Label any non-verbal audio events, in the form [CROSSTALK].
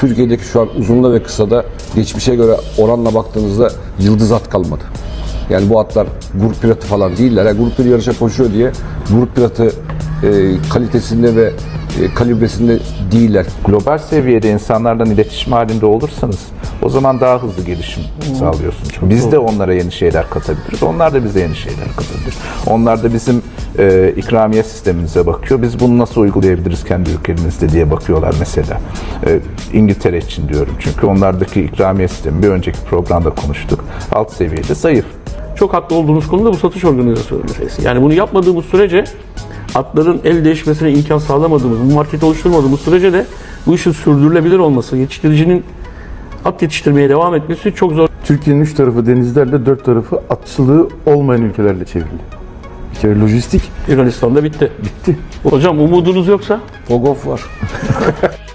Türkiye'deki şu an uzunda ve kısada geçmişe göre oranla baktığınızda yıldız at kalmadı. Yani bu atlar grup piratı falan değiller. Yani grup bir yarışa koşuyor diye grup piratı e, kalitesinde ve e, kalibresinde değiller. global seviyede insanlardan iletişim halinde olursanız o zaman daha hızlı gelişim sağlıyorsunuz. Biz de onlara yeni şeyler katabiliriz. Onlar da bize yeni şeyler katabilir. Onlar da bizim e, ikramiye sistemimize bakıyor. Biz bunu nasıl uygulayabiliriz kendi ülkemizde diye bakıyorlar mesela. E, İngiltere için diyorum. Çünkü onlardaki ikramiye sistemi bir önceki programda konuştuk. Alt seviyede zayıf. Çok haklı olduğunuz konuda bu satış organizasyonu meselesi. Yani bunu yapmadığımız sürece atların el değişmesine imkan sağlamadığımız, bu marketi oluşturmadığımız sürece de bu işin sürdürülebilir olması, yetiştiricinin at yetiştirmeye devam etmesi çok zor. Türkiye'nin üç tarafı denizlerle, dört tarafı atçılığı olmayan ülkelerle çevrili. Bir kere lojistik Yunanistan'da bitti. bitti. Hocam umudunuz yoksa Pogof var. [LAUGHS]